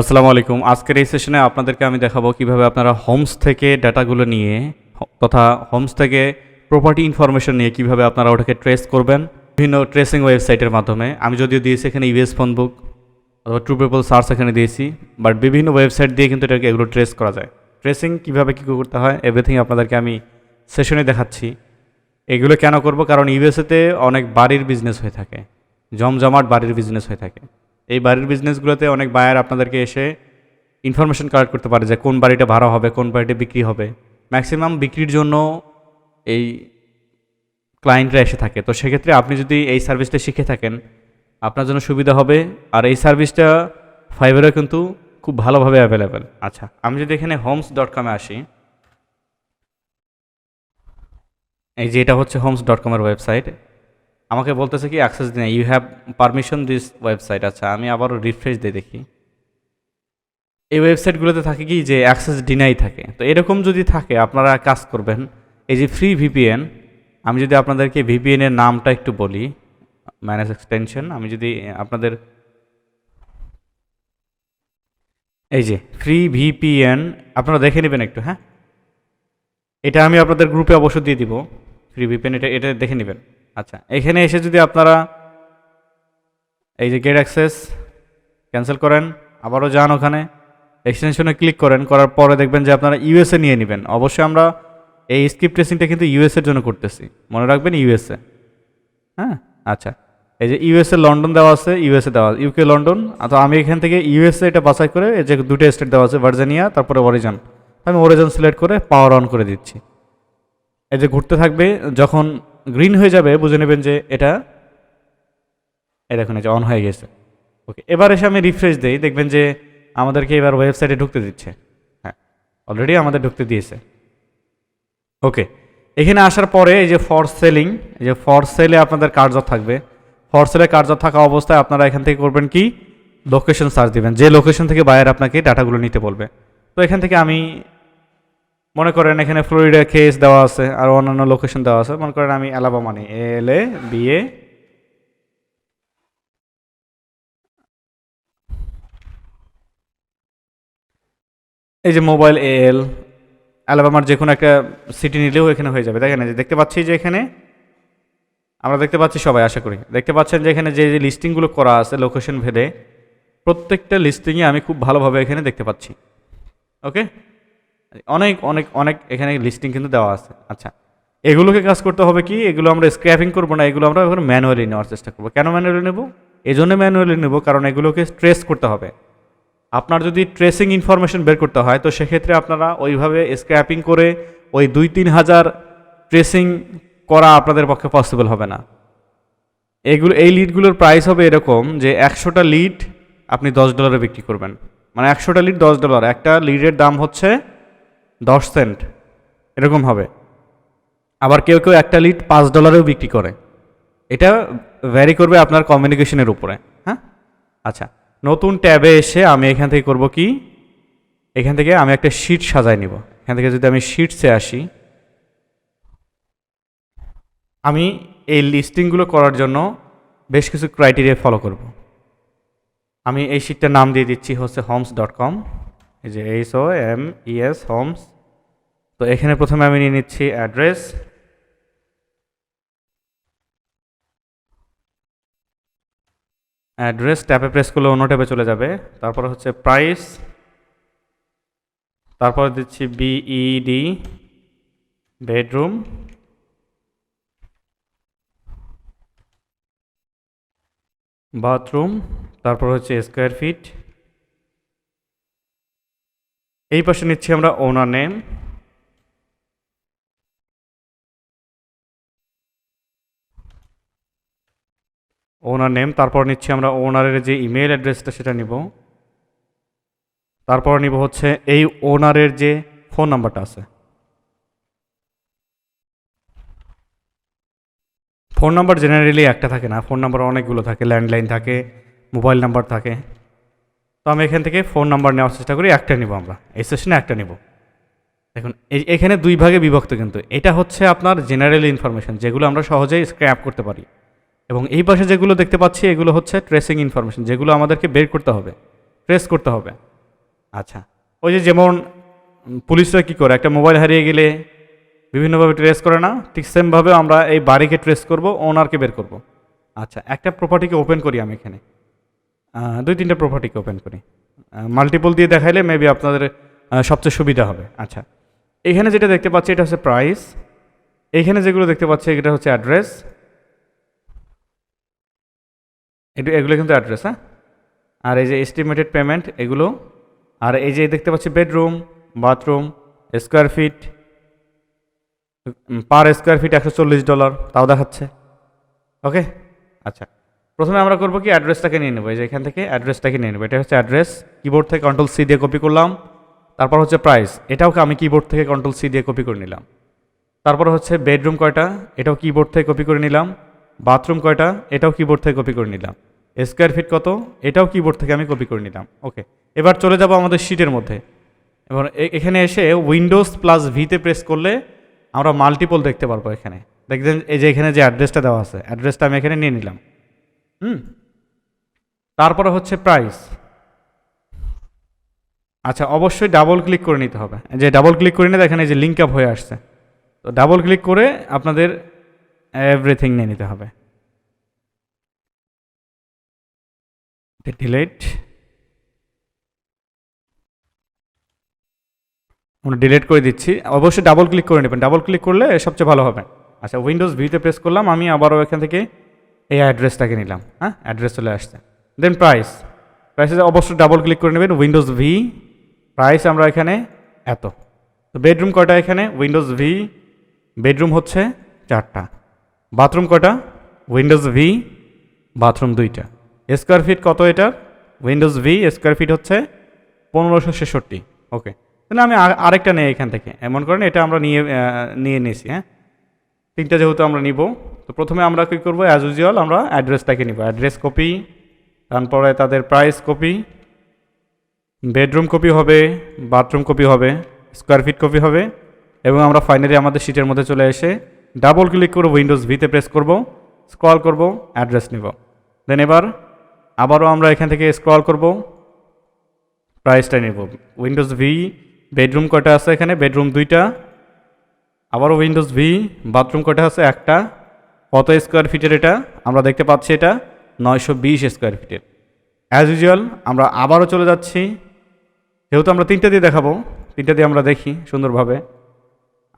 আসসালামু আলাইকুম। আজকের এই সেশনে আপনাদেরকে আমি দেখাবো কীভাবে আপনারা হোমস থেকে ডাটাগুলো নিয়ে, তথা হোমস থেকে প্রপার্টি ইনফরমেশন নিয়ে কীভাবে আপনারা ওটাকে ট্রেস করবেন বিভিন্ন ট্রেসিং ওয়েবসাইটের মাধ্যমে। আমি যদিও দিয়েছি এখানে ইউএস ফোন বুক অথবা ট্রু পিপল সার্চ এখানে দিয়েছি বাট বিভিন্ন ওয়েবসাইট দিয়ে কিন্তু এটাকে এগুলো ট্রেস করা যায়। ট্রেসিং কীভাবে কী করতে হয় এভরিথিং আপনাদেরকে আমি সেশনে দেখাচ্ছি। এগুলো কেন করব? কারণ ইউএসএতে অনেক বাড়ির বিজনেস হয়ে থাকে, জমজমাট বাড়ির বিজনেস হয়ে থাকে। এই বাড়ির বিজনেসগুলোতে অনেক বায়ার আপনাদেরকে এসে ইনফরমেশন কালেক্ট করতে পারে যে কোন বাড়িটা ভাড়া হবে, কোন বাড়িটা বিক্রি হবে। ম্যাক্সিমাম বিক্রির জন্য এই ক্লায়েন্টরা এসে থাকে। তো সেক্ষেত্রে আপনি যদি এই সার্ভিসটা শিখে থাকেন, আপনার জন্য সুবিধা হবে। আর এই সার্ভিসটা ফাইবারও কিন্তু খুব ভালোভাবে অ্যাভেলেবেল আচ্ছা আমি যদি এখানে হোমস ডট কমে আসি। এই যে এটা হচ্ছে হোমস ডট কমের ওয়েবসাইট আমাকে বলতেছে কি access denied you have permission this website আচ্ছা আমি আবারও রিফ্রেশ দিয়ে দেখি। এই ওয়েবসাইটগুলোতে থাকে কি যে অ্যাক্সেস ডিনাই থাকে। তো এরকম যদি থাকে, আপনারা কাজ করবেন, এই যে ফ্রি ভিপিএন আমি যদি আপনাদেরকে ভিপিএনের নামটা একটু বলি ম্যানেজ এক্সটেনশন আমি যদি আপনাদের এই যে ফ্রি ভিপিএন আপনারা দেখে নেবেন একটু হ্যাঁ? এটা আমি আপনাদের গ্রুপে অবশ্য দিয়ে দিব। ফ্রি ভিপিএন এটা এটা দেখে নেবেন। আচ্ছা এখানে এসে যদি আপনারা এই যে গেট অ্যাক্সেস ক্যান্সেল করেন, আবারও যান ওখানে এক্সটেনশনে ক্লিক করেন, করার পরে দেখবেন যে আপনারা ইউএসএ নিয়ে নেবেন। অবশ্যই আমরা এই স্কিপ ট্রেসিংটা কিন্তু ইউএসএর জন্য করতেছি। মনে রাখবেন ইউএসএ হ্যাঁ? আচ্ছা এই যে ইউএসএ লন্ডন দেওয়া আছে ইউএসএ দেওয়া আছে। ইউকে লন্ডন তো আমি এখান থেকে ইউএসএ এটা বাছাই করে এই যে দুটো স্টেট দেওয়া আছে ভার্জিনিয়া তারপরে অরিজন আমি অরিজন সিলেক্ট করে পাওয়ার অন করে দিচ্ছি। এই যে ঘুরতে থাকবে, যখন গ্রিন হয়ে যাবে, বুঝে নেবেন যে এটা এই দেখুন, এই যে অন হয়ে গেছে। ওকে এবার এসে আমি রিফ্রেশ দিই, দেখবেন যে আমাদেরকে এবার ওয়েবসাইটে ঢুকতে দিচ্ছে। হ্যাঁ অলরেডি আমাদের ঢুকতে দিয়েছে। ওকে এখানে আসার পরে এই যে ফর সেলিং এই যে ফর সেলে আপনাদের কার্যত থাকবে। ফর সেলে কার্যত থাকা অবস্থায় আপনারা এখান থেকে করবেন কি? লোকেশন সার্চ দিবেন। যে লোকেশন থেকে বায়ার আপনাকে ডাটাগুলো নিতে বলবে। তো এখান থেকে আমি মনে করেন এখানে ফ্লোরিডা কেস দেওয়া আছে, আর অন্যান্য লোকেশন দেওয়া আছে, মনে করেন আমি অ্যালাবামা নিই এল এ বি এ এই যে মোবাইল এ এল অ্যালাবামার যে কোনো একটা সিটি নিলেও এখানে হয়ে যাবে, দেখেন যে, দেখতে পাচ্ছি যে এখানে, আমরা দেখতে পাচ্ছি সবাই, আশা করি। দেখতে পাচ্ছেন যে এখানে যে যে লিস্টিংগুলো করা আছে লোকেশন ভেদে, প্রত্যেকটা লিস্টিংয়ে আমি খুব ভালোভাবে এখানে দেখতে পাচ্ছি। ওকে অনেক অনেক অনেক এখানে লিস্টিং কিন্তু দেওয়া আছে। আচ্ছা এগুলোকে কাজ করতে হবে কি? এগুলো আমরা স্ক্র্যাপিং করব না, এগুলো আমরা এখন ম্যানুয়ালি নেওয়ার চেষ্টা করব। কেন ম্যানুয়ালি নেব? এই জন্য ম্যানুয়ালি নেব, কারণ এগুলোকে ট্রেস করতে হবে। আপনার যদি ট্রেসিং ইনফরমেশন বের করতে হয়, তো সেক্ষেত্রে আপনারা ওইভাবে স্ক্র্যাপিং করে ওই দুই তিন হাজার ট্রেসিং করা আপনাদের পক্ষে পসিবল হবে না। এগুলো, এই লিডগুলোর প্রাইস হবে এরকম যে একশোটা লিড আপনি দশ ডলারে বিক্রি করবেন। মানে একশোটা লিড দশ ডলার একটা লিডের দাম হচ্ছে দশ সেন্ট। এরকম হবে। আবার কেউ কেউ একটা লিড পাঁচ ডলারেও বিক্রি করে। এটা ভ্যারি করবে আপনার কমিউনিকেশনের উপরে হ্যাঁ? আচ্ছা নতুন ট্যাবে এসে আমি এখান থেকে করব কি? এখান থেকে আমি একটা শিট সাজাই নিব। এখান থেকে যদি আমি শিটসে আসি, আমি এই লিস্টিংগুলো করার জন্য বেশ কিছু ক্রাইটেরিয়া ফলো করব। আমি এই শিটটার নাম দিয়ে দিচ্ছি হচ্ছে হোমস ডট কম যে H O M E S homes তো এখানে প্রথমে আমি নিয়ে নিচ্ছি অ্যাড্রেস। অ্যাড্রেস ট্যাপে প্রেস করলে অন্য ট্যাপে চলে যাবে। তারপরে হচ্ছে প্রাইস। তারপরে দিচ্ছি বিইডি বেডরুম। বাথরুম। তারপর হচ্ছে স্কোয়ার ফিট। এই পাশে নিচ্ছি আমরা ওনার নেম। ওনার নেম, তারপর নিচ্ছি আমরা ওনারের যে ইমেল অ্যাড্রেসটা সেটা নিব। তারপর নিব হচ্ছে এই ওনারের যে ফোন নাম্বারটা আছে। ফোন নাম্বার জেনারেলি একটা থাকে না, ফোন নাম্বার অনেকগুলো থাকে ল্যান্ডলাইন থাকে মোবাইল নাম্বার থাকে। তো আমি এখান থেকে ফোন নাম্বার নেওয়ার চেষ্টা করি, একটা নিব আমরা। এই সেশনে একটা নিব। দেখুন এখানে দুই ভাগে বিভক্ত কিন্তু। এটা হচ্ছে আপনার জেনারেল ইনফরমেশন যেগুলো আমরা সহজেই স্ক্র্যাপ করতে পারি। এবং এই পাশে যেগুলো দেখতে পাচ্ছি, এগুলো হচ্ছে ট্রেসিং ইনফরমেশন যেগুলো আমাদেরকে বের করতে হবে ট্রেস করতে হবে। আচ্ছা ওই যে যেমন পুলিশরা কী করে, একটা মোবাইল হারিয়ে গেলে বিভিন্নভাবে ট্রেস করে না, ঠিক সেমভাবে আমরা এই বাড়িকে ট্রেস করব ওনারকে বের করব। আচ্ছা একটা প্রপার্টিকে ওপেন করি আমি এখানে। দুই তিনটা প্রপার্টিকে ওপেন করি। মাল্টিপল দিয়ে দেখাইলে মেবি আপনাদের সবচেয়ে সুবিধা হবে। আচ্ছা এখানে যেটা দেখতে পাচ্ছি এটা হচ্ছে প্রাইস এখানে যেগুলো দেখতে পাচ্ছি, এটা হচ্ছে অ্যাড্রেস এটা, এগুলো কিন্তু অ্যাড্রেস হ্যাঁ? আর এই যে এস্টিমেটেড পেমেন্ট এগুলো। আর এই যে দেখতে পাচ্ছি bedroom bathroom square feet per square feet একশো চল্লিশ ডলার তাও দেখাচ্ছে। ওকে আচ্ছা প্রথমে আমরা করব কি অ্যাড্রেসটাকে নিয়ে নেব, এই যে এখান থেকে অ্যাড্রেসটাকে নিয়ে নেব। এটা হচ্ছে অ্যাড্রেস কিবোর্ড থেকে কন্ট্রোল সি দিয়ে কপি করলাম। তারপর হচ্ছে প্রাইস এটাও আমি কিবোর্ড থেকে কন্ট্রোল সি দিয়ে কপি করে নিলাম। তারপর হচ্ছে বেডরুম কয়টা, এটাও কিবোর্ড থেকে কপি করে নিলাম। বাথরুম কয়টা, এটাও কিবোর্ড থেকে কপি করে নিলাম। স্কোয়ার ফিট কত, এটাও কিবোর্ড থেকে আমি কপি করে নিলাম। ওকে এবার চলে যাব আমাদের শিটের মধ্যে। এবার এখানে এসে উইন্ডোজ প্লাস ভিতে প্রেস করলে আমরা মাল্টিপল দেখতে পারব এখানে। দেখবেন এই যে এখানে যে অ্যাড্রেসটা দেওয়া আছে অ্যাড্রেসটা আমি এখানে নিয়ে নিলাম। হুম। তারপরে হচ্ছে প্রাইস আচ্ছা অবশ্যই ডাবল ক্লিক করে নিতে হবে। যে ডাবল ক্লিক করে নিলে এখানে যে লিঙ্ক আপ হয়ে আসছে। তো ডাবল ক্লিক করে আপনাদের এভরিথিং নিয়ে নিতে হবে। ডিলেট আমরা ডিলেট করে দিচ্ছি। অবশ্যই ডাবল ক্লিক করে নেবেন। ডাবল ক্লিক করলে সবচেয়ে ভালো হবে। আচ্ছা উইন্ডোজ ভিতে প্রেস করলাম। আমি আবারও এখান থেকে এই অ্যাড্রেসটাকে নিলাম। হ্যাঁ? অ্যাড্রেস চলে আসছে। দেন প্রাইস প্রাইসে অবশ্যই ডাবল ক্লিক করে নেবেন উইন্ডোজ ভি প্রাইস আমরা এখানে এত। তো বেডরুম কয়টা এখানে? উইন্ডোজ ভি বেডরুম হচ্ছে চারটা। বাথরুম কয়টা? উইন্ডোজ ভি বাথরুম দুইটা। স্কোয়ার ফিট কত এটা উইন্ডোজ ভি স্কোয়ার ফিট হচ্ছে পনেরোশো ছেষট্টি। ওকে তাহলে আমি আর- আরেকটা নেই এখান থেকে। এমন করেন, এটা আমরা নিয়ে নিয়ে নিয়েছি হ্যাঁ? তিনটা যেহেতু আমরা নিব তো প্রথমে আমরা কী করব? অ্যাজ ইউজুয়াল আমরা অ্যাড্রেসটাকে নিব। অ্যাড্রেস কপি তারপরে তাদের প্রাইস কপি বেডরুম কপি হবে বাথরুম কপি হবে স্কোয়ার ফিট কপি হবে, এবং আমরা ফাইনালি আমাদের শিটের মধ্যে চলে এসে ডাবল ক্লিক করে উইন্ডোজ ভিতে প্রেস করব স্ক্রল করব অ্যাড্রেস নিব। দেন এবার আবারও আমরা এখান থেকে স্ক্রল করব প্রাইসটা নিব। উইন্ডোজ ভি বেডরুম কয়টা আছে এখানে? বেডরুম দুইটা। আবারও উইন্ডোজ ভি বাথরুম কয়টা আছে? একটা। কত স্কোয়ার ফিটের এটা? আমরা দেখতে পাচ্ছি এটা নয়শো বিশ স্কোয়ার ফিটের অ্যাজ ইউজুয়াল আমরা আবারও চলে যাচ্ছি। যেহেতু আমরা তিনটা দিয়ে দেখাবো, তিনটা দিয়ে আমরা দেখি সুন্দরভাবে।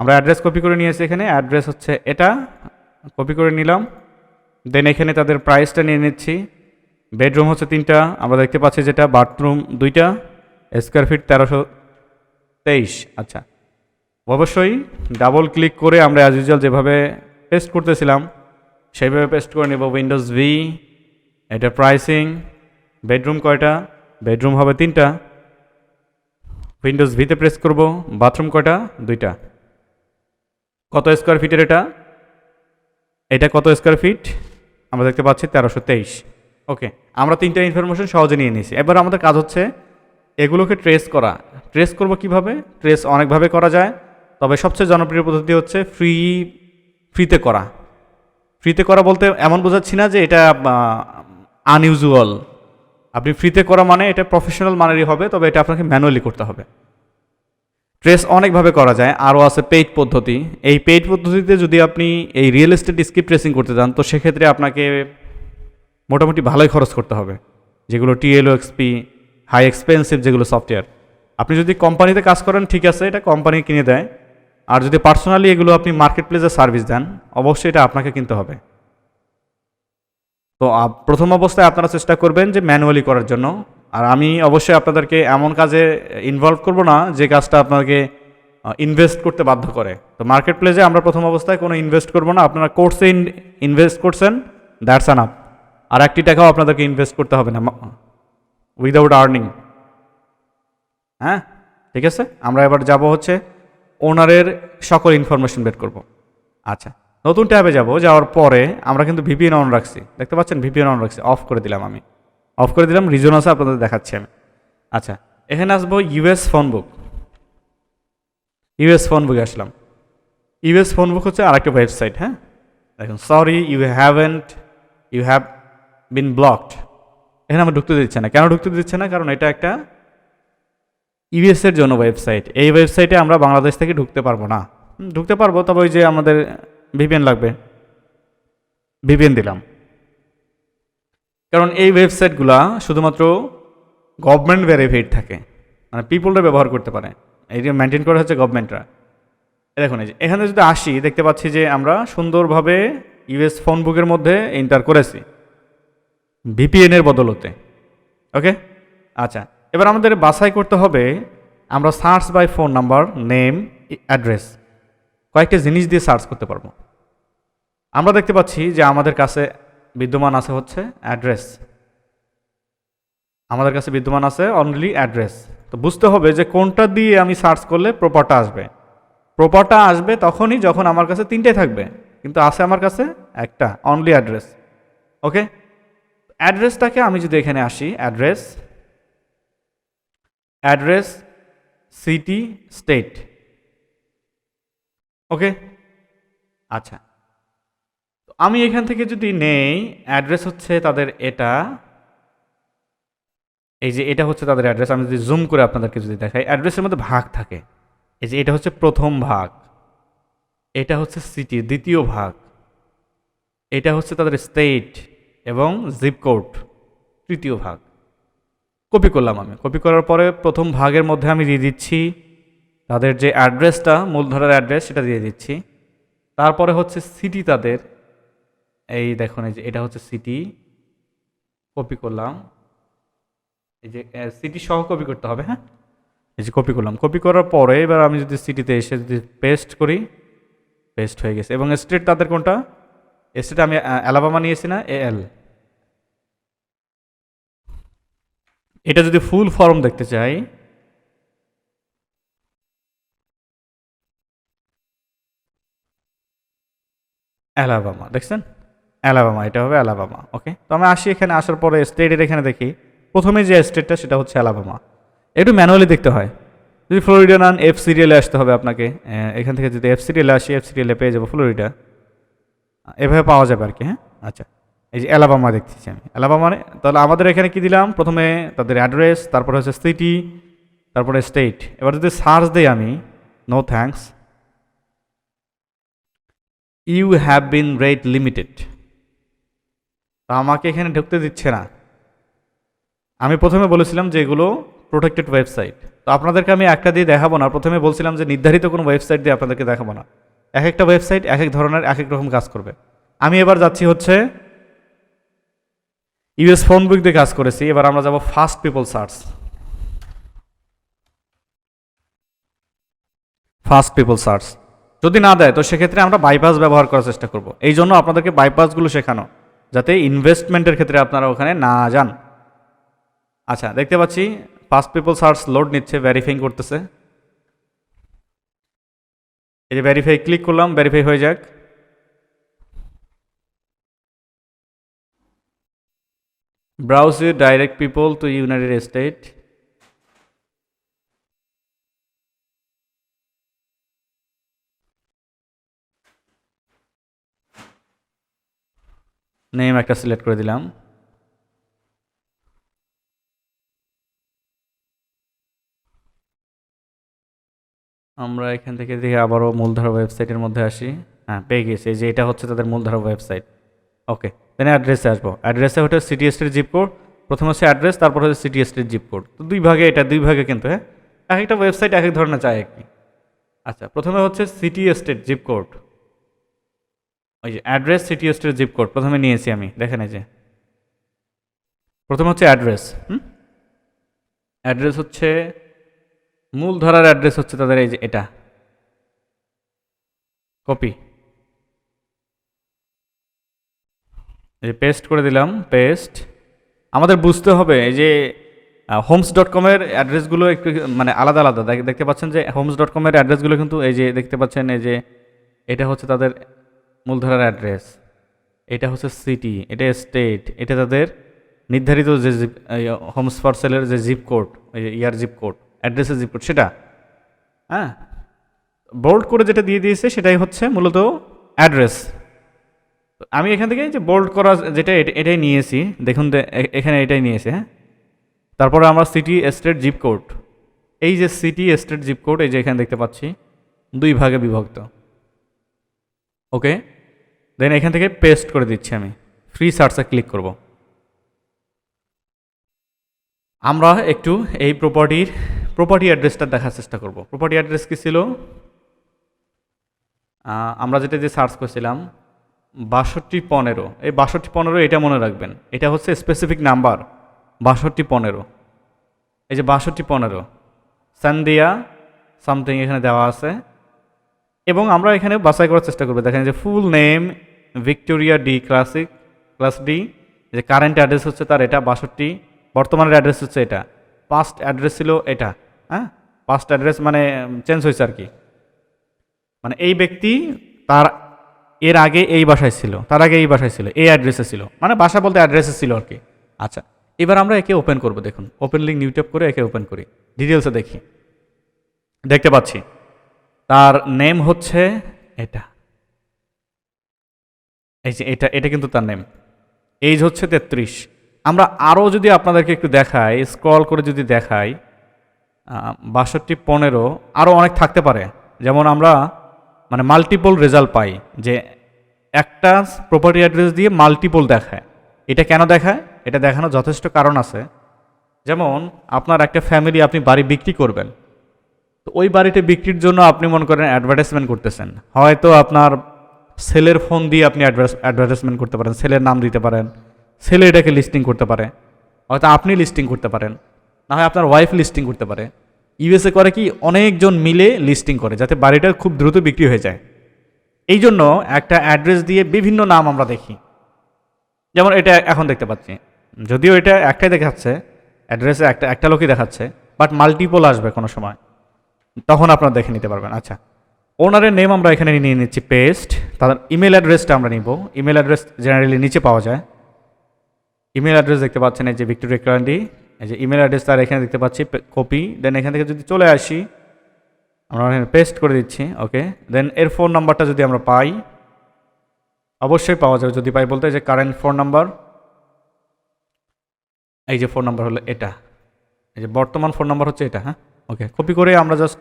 আমরা অ্যাড্রেস কপি করে নিয়েছি এখানে। অ্যাড্রেস হচ্ছে এটা। কপি করে নিলাম। দেন এখানে তাদের প্রাইসটা নিয়ে নিচ্ছি। বেডরুম হচ্ছে তিনটা। আমরা দেখতে পাচ্ছি যেটা বাথরুম দুইটা স্কোয়ার ফিট তেরোশো তেইশ। আচ্ছা। অবশ্যই ডাবল ক্লিক করে আমরা অ্যাজ ইউজুয়াল যেভাবে পেস্ট করতেছিলাম সেইভাবে পেস্ট করে নেব উইন্ডোজ ভি এটা প্রাইসিং বেডরুম কয়টা? বেডরুম হবে তিনটা। উইন্ডোজ ভিতে প্রেস করব বাথরুম কয়টা? দুইটা। কত স্কোয়ার ফিটের এটা? এটা কত স্কোয়ার ফিট আমরা দেখতে পাচ্ছি তেরোশো তেইশ। ওকে আমরা তিনটা ইনফরমেশন সহজে নিয়ে নিয়েছি। এবার আমাদের কাজ হচ্ছে এগুলোকে ট্রেস করা। ট্রেস করব কীভাবে? ট্রেস অনেকভাবে করা যায়। তবে সবচেয়ে জনপ্রিয় পদ্ধতি হচ্ছে ফ্রি ফ্রিতে করা। ফ্রিতে করা বলতে এমন বোঝাচ্ছি না যে এটা আনইউজুয়াল আপনি ফ্রিতে করা মানে এটা প্রফেশনাল মানেরই হবে, তবে এটা আপনাকে ম্যানুয়ালি করতে হবে। ট্রেস অনেকভাবে করা যায়, আরও আছে পেইড পদ্ধতি। এই পেইড পদ্ধতিতে যদি আপনি এই রিয়েল এস্টেট স্কিপ ট্রেসিং করতে চান তো সেক্ষেত্রে আপনাকে মোটামুটি ভালোই খরচ করতে হবে। যেগুলো টিএলও এক্সপি হাই এক্সপেন্সিভ যেগুলো সফটওয়্যার আপনি যদি কোম্পানিতে কাজ করেন, ঠিক আছে, এটা কোম্পানি কিনে দেয়। আর যদি পার্সোনালি এগুলো আপনি মার্কেট প্লেসে সার্ভিস দেন, অবশ্যই এটা আপনাকে কিনতে হবে। তো প্রথম অবস্থায় আপনারা চেষ্টা করবেন যে ম্যানুয়ালি করার জন্য। আর আমি অবশ্যই আপনাদেরকে এমন কাজে ইনভলভ করব না যে কাজটা আপনাকে ইনভেস্ট করতে বাধ্য করে। তো মার্কেট প্লেসে আমরা প্রথম অবস্থায় কোনো ইনভেস্ট করব না। আপনারা কোর্সে ইনভেস্ট করছেন দ্যাটস অ্যান আপ আর একটি টাকাও আপনাদেরকে ইনভেস্ট করতে হবে না। উইদাউট আর্নিং হ্যাঁ? ঠিক আছে? আমরা এবার যাব হচ্ছে ওনারের সকল ইনফরমেশন বের করব। আচ্ছা নতুন ট্যাবে যাব, যাওয়ার পরে আমরা কিন্তু ভিপিএন অন রাখছি। দেখতে পাচ্ছেন ভিপিএন অন রাখছি। অফ করে দিলাম আমি। অফ করে দিলাম রিজন আছে, আপনাদের দেখাচ্ছি আমি। আচ্ছা এখানে আসব US phone book US phone বুকে আসলাম। ইউএস ফোন বুক হচ্ছে আরেকটা ওয়েবসাইট হ্যাঁ? দেখুন sorry you haven't you have been blocked এখানে আমার ঢুকতে দিচ্ছে না। কেন ঢুকতে দিচ্ছে না? কারণ এটা একটা ইউএস এর জন্য ওয়েবসাইট এই ওয়েবসাইটে আমরা বাংলাদেশ থেকে ঢুকতে পারব না। ঢুকতে পারব, তবে ওই যে আমাদের ভিপিএন লাগবে। ভিপিএন দিলাম। কারণ এই ওয়েবসাইটগুলা শুধুমাত্র গভর্নমেন্ট ভেরিফাইড থাকে। মানে পিপলরা ব্যবহার করতে পারে। এই যে মেনটেন করা হচ্ছে গভর্নমেন্টরা দেখুন, এই যে এখানে যদি আসি, দেখতে পাচ্ছি যে আমরা সুন্দরভাবে ইউএস ফোন বুকের মধ্যে এন্টার করেছি। ভিপিএন এর বদলতে। ওকে আচ্ছা এবার আমাদের বাছাই করতে হবে আমরা search by phone number name address কয়েকটা জিনিস দিয়ে সার্চ করতে পারব। আমরা দেখতে পাচ্ছি যে আমাদের কাছে বিদ্যমান আছে হচ্ছে অ্যাড্রেস আমাদের কাছে বিদ্যমান আছে অনলি অ্যাড্রেস তো বুঝতে হবে যে কোনটা দিয়ে আমি সার্চ করলে প্রপারটা আসবে। প্রপারটা আসবে তখনই যখন আমার কাছে তিনটে থাকবে, কিন্তু আছে আমার কাছে একটা অনলি অ্যাড্রেস ওকে অ্যাড্রেসটাকে আমি যদি এখানে আসি address address, city, state. Okay? আচ্ছা। তো আমি এখান থেকে যদি নেই, অ্যাড্রেস হচ্ছে তাদের এটা। এই যে এটা হচ্ছে তাদের অ্যাড্রেস, আমি যদি জুম করে আপনাদেরকে যদি দেখাই, অ্যাড্রেসের মধ্যে ভাগ থাকে। এই যে এটা হচ্ছে প্রথম ভাগ। এটা হচ্ছে সিটি, দ্বিতীয় ভাগ। এটা হচ্ছে তাদের স্টেট এবং জিপ কোড তৃতীয় ভাগ। কপি করলাম আমি। কপি করার পরে প্রথম ভাগের মধ্যে আমি দিয়ে দিচ্ছি তাদের যে অ্যাড্রেসটা মূলধারার অ্যাড্রেস সেটা দিয়ে দিচ্ছি। তারপরে হচ্ছে সিটি তাদের। এই দেখুন, এই যে এটা হচ্ছে সিটি কপি করলাম। এই যে সিটি সহ কপি করতে হবে হ্যাঁ? এই যে কপি করলাম। কপি করার পরে এবার আমি যদি সিটিতে এসে যদি পেস্ট করি পেস্ট হয়ে গেছে। এবং স্টেট তাদের কোনটা? স্টেট আমি অ্যালাবামা নিয়েছি না এ এল এটা যদি ফুল ফর্ম দেখতে চাই অ্যালাবামা দেখছেন? অ্যালাবামা এটা হবে অ্যালাবামা ওকে তো আমি আসি এখানে, আসার পরে স্টেটের এখানে দেখি। প্রথমে যে স্টেটটা সেটা হচ্ছে অ্যালাবামা একটু ম্যানুয়ালি দেখতে হয়। যদি ফ্লোরিডা নান এফ সিরিয়ালে আসতে হবে আপনাকে। এখান থেকে যদি এফ সিরিয়ালে আসি এফ সিরিয়ালে পেয়ে যাব ফ্লোরিডা এভাবে পাওয়া যাবে আর কি হ্যাঁ? আচ্ছা। এই যে অ্যালাবামা দেখতেছি আমি। অ্যালাবামা মানে তাহলে আমাদের এখানে কি দিলাম? প্রথমে তাদের অ্যাড্রেস তারপরে হচ্ছে সিটি তারপরে স্টেট এবার যদি সার্চ দিই আমি no thanks you have been rate limited তা আমাকে এখানে ঢুকতে দিচ্ছে না। আমি প্রথমে বলেছিলাম যে এগুলো প্রোটেক্টেড ওয়েবসাইট তো আপনাদেরকে আমি একটা দিয়ে দেখাবো না, প্রথমে বলছিলাম যে নির্ধারিত কোনো ওয়েবসাইট দিয়ে আপনাদেরকে দেখাবো না। এক একটা ওয়েবসাইট এক এক ধরনের, এক এক রকম কাজ করবে। আমি এবার যাচ্ছি হচ্ছে ইউএস ফোন বুক দিয়ে কাজ করেছি, এবার আমরা যাব first people search. First people search. যদি না দেয়, তো সেক্ষেত্রে আমরা বাইপাস ব্যবহার করার চেষ্টা করব। এই জন্য আপনাদেরকে বাইপাসগুলো শেখানো, যাতে ইনভেস্টমেন্টের ক্ষেত্রে আপনারা ওখানে না যান। আচ্ছা দেখতে পাচ্ছি, ফার্স্ট পিপল সার্চ লোড নিচ্ছে ভেরিফাইং করতেছে। এই যে ভেরিফাই ক্লিক করলাম ভেরিফাই হয়ে যাক। Browse direct people to United State name একটা সিলেক্ট করে দিলাম। আমরা এখান থেকে দেখে আবারও মূলধারা ওয়েবসাইটের মধ্যে আসি। হ্যাঁ পেয়ে গেছি যে এটা হচ্ছে তাদের মূলধারা ওয়েবসাইট ওকে দেন অ্যাড্রেসে আসব। অ্যাড্রেসে হচ্ছে সিটি স্ট্রিট জিপ কোড প্রথম হচ্ছে অ্যাড্রেস তারপর হচ্ছে সিটি স্ট্রিট জিপ কোড তো দুই ভাগে, এটা দুই ভাগে কিন্তু হ্যাঁ? এক একটা ওয়েবসাইট এক এক ধরনের চায় আর কি। আচ্ছা প্রথমে হচ্ছে সিটি স্টেট জিপ কোড ওই যে address city state zip code প্রথমে নিয়েছি আমি, দেখেন এই যে। প্রথমে হচ্ছে অ্যাড্রেস হুম? অ্যাড্রেস হচ্ছে মূল ধরার অ্যাড্রেস হচ্ছে তাদের এই যে এটা। কপি এই পেস্ট করে দিলাম পেস্ট আমাদের বুঝতে হবে এই যে হোমস ডট কমের অ্যাড্রেসগুলো একটু মানে আলাদা আলাদা। দেখতে পাচ্ছেন যে হোমস ডট কমের অ্যাড্রেসগুলো কিন্তু এই যে দেখতে পাচ্ছেন এই যে, এটা হচ্ছে তাদের মূলধারার অ্যাড্রেস এটা হচ্ছে সিটি এটা স্টেট এটা তাদের নির্ধারিত যে জিপ হোমস পার্সেলের যে জিপ কোড ইয়ার জিপ কোড অ্যাড্রেসের জিপ কোড সেটা। হ্যাঁ? বোল্ড করে যেটা দিয়ে দিয়েছে, সেটাই হচ্ছে মূলত অ্যাড্রেস আমি এখান থেকে যে বোল্ড করা যেটা এটাই নিয়েছি, দেখুন এখানে এটাই নিয়েছি হ্যাঁ? তারপরে আমরা সিটি স্টেট জিপ কোড এই যে সিটি স্টেট জিপ কোড এই যে এখানে দেখতে পাচ্ছি, দুই ভাগে বিভক্ত। ওকে দেন এখান থেকে পেস্ট করে দিচ্ছি আমি ফ্রি সার্চে ক্লিক করব। আমরা একটু এই প্রপার্টির প্রপার্টি অ্যাড্রেসটা দেখার চেষ্টা করব। প্রপার্টি অ্যাড্রেস কী ছিল? আমরা যেটা যে সার্চ করছিলাম বাষট্টি পনেরো। এই বাষট্টি পনেরো এটা মনে রাখবেন। এটা হচ্ছে স্পেসিফিক নাম্বার বাষট্টি পনেরো। এই যে বাষট্টি পনেরো। সান্দিয়া সামথিং এখানে দেওয়া আছে। এবং আমরা এখানে বাছাই করার চেষ্টা করব। দেখেন যে full name Victoria D classic class D যে কারেন্ট অ্যাড্রেস হচ্ছে তার এটা, বাষট্টি। বর্তমানের অ্যাড্রেস হচ্ছে এটা। পাস্ট অ্যাড্রেস ছিল এটা। হ্যাঁ? পাস্ট অ্যাড্রেস মানে চেঞ্জ হয়েছে আর কি। মানে এই ব্যক্তি তার এর আগে এই বাসায় ছিল, তার আগে এই বাসায় ছিল, এই অ্যাড্রেসে ছিল। মানে বাসা বলতে অ্যাড্রেসে ছিল আর কি। আচ্ছা এবার আমরা একে ওপেন করব, দেখুন। ওপেন লিঙ্ক নিউট্যাপ করে একে ওপেন করি। ডিটেলসে দেখি। দেখতে পাচ্ছি। তার নেম হচ্ছে এটা। এই যে এটা এটা কিন্তু তার নেম এইজ হচ্ছে তেত্রিশ। আমরা আরও যদি আপনাদেরকে একটু দেখাই স্ক্রল করে যদি দেখাই বাষট্টি, পনেরো আরও অনেক থাকতে পারে। যেমন আমরা মানে মাল্টিপল রেজাল্ট পাই যে একটা প্রপার্টি অ্যাড্রেস দিয়ে মাল্টিপল দেখায়। এটা কেন দেখায়? এটা দেখানোর যথেষ্ট কারণ আছে। যেমন, আপনার একটা ফ্যামিলি আপনি বাড়ি বিক্রি করবেন। তো ওই বাড়িটা বিক্রির জন্য আপনি মনে করেন অ্যাডভার্টাইজমেন্ট করতেছেন। হয়তো আপনার সেলের ফোন দিয়ে আপনি অ্যাডভার্টাইজমেন্ট করতে পারেন সেলের নাম দিতে পারেন সেলে এটাকে লিস্টিং করতে পারে। হয়তো আপনি লিস্টিং করতে পারেন। না হয় আপনার ওয়াইফ লিস্টিং করতে পারে। ইউএসএ করে কি অনেকজন মিলে লিস্টিং করে যাতে বাড়িটা খুব দ্রুত বিক্রি হয়ে যায়। এই জন্য একটা অ্যাড্রেস দিয়ে বিভিন্ন নাম আমরা দেখি। যেমন এটা এখন দেখতে পাচ্ছি। যদিও এটা একটাই দেখাচ্ছে অ্যাড্রেসে একটা একটা লোকই দেখাচ্ছে বাট মাল্টিপল আসবে কোনো সময়। তখন আপনারা দেখে নিতে পারবেন। আচ্ছা ওনারের নেম আমরা এখানে নিয়ে নিচ্ছি পেস্ট তাদের ইমেল অ্যাড্রেসটা আমরা নিব। ইমেল অ্যাড্রেস জেনারেলি নিচে পাওয়া যায়। ইমেল অ্যাড্রেস দেখতে পাচ্ছেন এই যে ভিক্টোরিয়া ক্লান্ডি এই যে ইমেল অ্যাড্রেস তার এখানে দেখতে পাচ্ছি কপি দেন এখান থেকে যদি চলে আসি, আমরা এখানে পেস্ট করে দিচ্ছি ওকে দেন এর ফোন নাম্বারটা যদি আমরা পাই, অবশ্যই পাওয়া যাবে। যদি পাই বলতে যে কারেন্ট ফোন নাম্বার এই যে ফোন নাম্বার হলো এটা। এই যে বর্তমান ফোন নাম্বার হচ্ছে এটা হ্যাঁ? ওকে কপি করে আমরা জাস্ট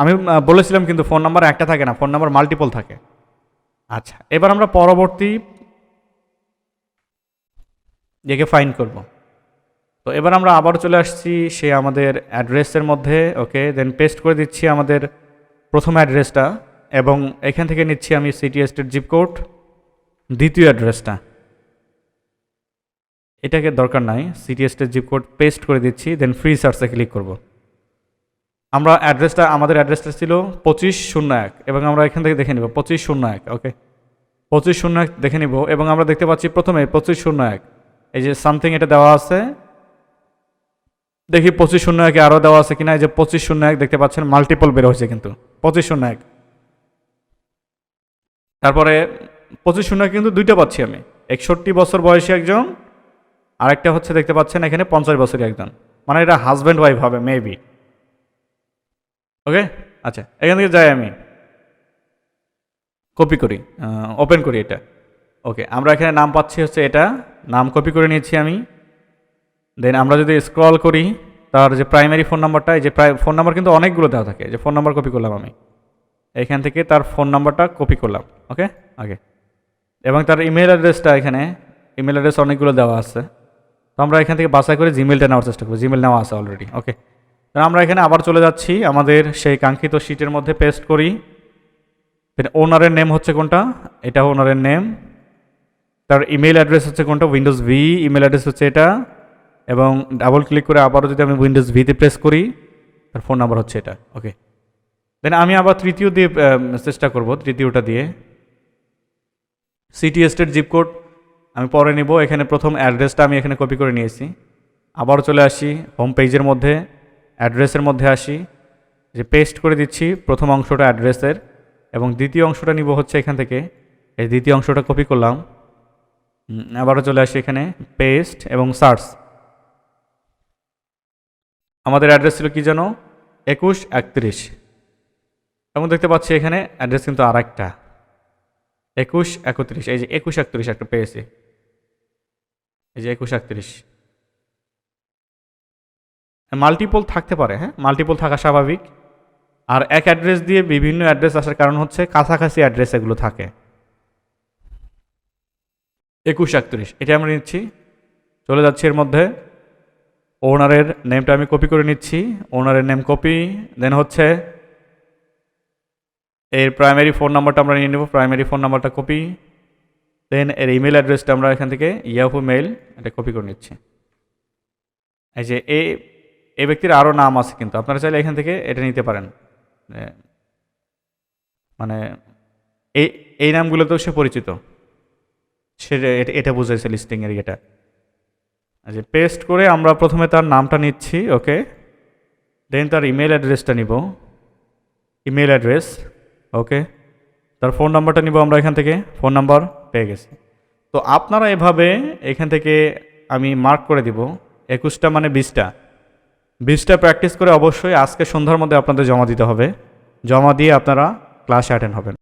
আমি বলেছিলাম কিন্তু ফোন নাম্বার একটা থাকে না ফোন নাম্বার মাল্টিপল থাকে। আচ্ছা এবার আমরা পরবর্তী, একে ফাইন করব। তো এবার আমরা আবার চলে আসছি সে আমাদের অ্যাড্রেসের মধ্যে ওকে দেন পেস্ট করে দিচ্ছি আমাদের প্রথম অ্যাড্রেসটা এবং এখান থেকে নিচ্ছি আমি সিটি স্টেট জিপ কোড দ্বিতীয় অ্যাড্রেসটা। এটাকে দরকার নাই city state zip code paste করে দিচ্ছি দেন ফ্রি সার্চে ক্লিক করব। আমরা অ্যাড্রেসটা, আমাদের অ্যাড্রেসটা ছিল পঁচিশ শূন্য এক এবং আমরা এখান থেকে দেখে নিব পঁচিশ শূন্য এক ওকে পঁচিশ শূন্য এক দেখে নিব এবং আমরা দেখতে পাচ্ছি প্রথমে পঁচিশ শূন্য এক, এই যে সামথিং এটা দেওয়া আছে দেখি পঁচিশ শূন্য একে আরও দেওয়া আছে কিনা, এই যে পঁচিশ শূন্য এক দেখতে পাচ্ছেন মাল্টিপল বের হয়েছে কিন্তু। পঁচিশ শূন্য এক। তারপরে পঁচিশ শূন্য কিন্তু দুইটা পাচ্ছি আমি। একষট্টি বছর বয়সী একজন, আরেকটা হচ্ছে দেখতে পাচ্ছেন এখানে পঞ্চাশ বছরই একজন। মানে এটা হাজব্যান্ড ওয়াইফ হবে মেবি ওকে আচ্ছা এখান থেকে যাই আমি। কপি করি ওপেন করি এটা। ওকে আমরা এখানে নাম পাচ্ছি হচ্ছে এটা। নাম কপি করে নিয়েছি আমি। দেন আমরা যদি স্ক্রল করি, তার যে প্রাইমারি ফোন নাম্বারটা এই যে ফোন নাম্বার কিন্তু অনেকগুলো দেওয়া থাকে। যে ফোন নাম্বার কপি করলাম আমি। এখান থেকে তার ফোন নাম্বারটা কপি করলাম ওকে আগে। এবং তার ইমেল অ্যাড্রেসটা এখানে ইমেল অ্যাড্রেস অনেকগুলো দেওয়া আছে। তো আমরা এখান থেকে বাছাই করে জিমেলটা নেওয়ার চেষ্টা করব। জিমেল নেওয়া আছে অলরেডি ওকে তো আমরা এখানে আবার চলে যাচ্ছি। আমাদের সেই কাঙ্ক্ষিত শিটের মধ্যে পেস্ট করি। ওনারের নেম হচ্ছে কোনটা? এটা ওনারের নেম তার ইমেল অ্যাড্রেস হচ্ছে কোনটা? উইন্ডোজ ভি ইমেল অ্যাড্রেস হচ্ছে এটা। এবং ডাবল ক্লিক করে আবারও যদি আমি উইন্ডোজ ভিতে প্রেস করি, তার ফোন নাম্বার হচ্ছে এটা। ওকে দেন আমি আবার তৃতীয় দিয়ে চেষ্টা করব, তৃতীয়টা দিয়ে। সিটি স্টেট জিপ কোড আমি পরে নিব। এখানে প্রথম অ্যাড্রেসটা আমি এখানে কপি করে নিয়েছি। আবারও চলে আসি হোম পেজের মধ্যে অ্যাড্রেসের মধ্যে আসি। যে পেস্ট করে দিচ্ছি, প্রথম অংশটা অ্যাড্রেসের এবং দ্বিতীয় অংশটা নিব হচ্ছে এখান থেকে। এই দ্বিতীয় অংশটা কপি করলাম। আবারও চলে আসি এখানে পেস্ট এবং সার্চ আমাদের অ্যাড্রেস ছিল কি যেন? একুশ একত্রিশ। এবং দেখতে পাচ্ছি এখানে অ্যাড্রেস কিন্তু আর একটা একুশ একত্রিশ, এই যে একুশ একত্রিশ একটা পেয়েছি। এই যে একুশ একত্রিশ। মাল্টিপল থাকতে পারে হ্যাঁ? মাল্টিপল থাকা স্বাভাবিক। আর এক অ্যাড্রেস দিয়ে বিভিন্ন অ্যাড্রেস আসার কারণ হচ্ছে কাছাকাছি অ্যাড্রেস এগুলো থাকে। একুশ একত্রিশ, এটা আমরা নিচ্ছি। চলে যাচ্ছি এর মধ্যে। ওনারের নেমটা আমি কপি করে নিচ্ছি। ওনারের নেম কপি দেন হচ্ছে এর প্রাইমারি ফোন নাম্বারটা আমরা নিয়ে নেব। প্রাইমারি ফোন নাম্বারটা কপি দেন এর ইমেল অ্যাড্রেসটা আমরা এখান থেকে ইয়াহু মেল এটা কপি করে নিচ্ছি। এই যে এ এই ব্যক্তির আরও নাম আছে কিন্তু, আপনারা চাইলে এখান থেকে এটা নিতে পারেন। মানে এই এই নামগুলোতেও সে পরিচিত। সেটা এটা- বুঝাইছে লিস্টিংয়ের এটা আচ্ছা পেস্ট করে আমরা প্রথমে তার নামটা নিচ্ছি ওকে দেন তার ইমেল অ্যাড্রেসটা নিব। ইমেল অ্যাড্রেস ওকে তার ফোন নাম্বারটা নিব আমরা এখান থেকে। ফোন নাম্বার পেয়ে গেছি। তো আপনারা এভাবে এখান থেকে আমি মার্ক করে দিব। একুশটা মানে বিশটা। বিশটা প্র্যাকটিস করে অবশ্যই আজকে সন্ধ্যার মধ্যে আপনাদের জমা দিতে হবে। জমা দিয়ে আপনারা ক্লাসে অ্যাটেন্ড হবেন।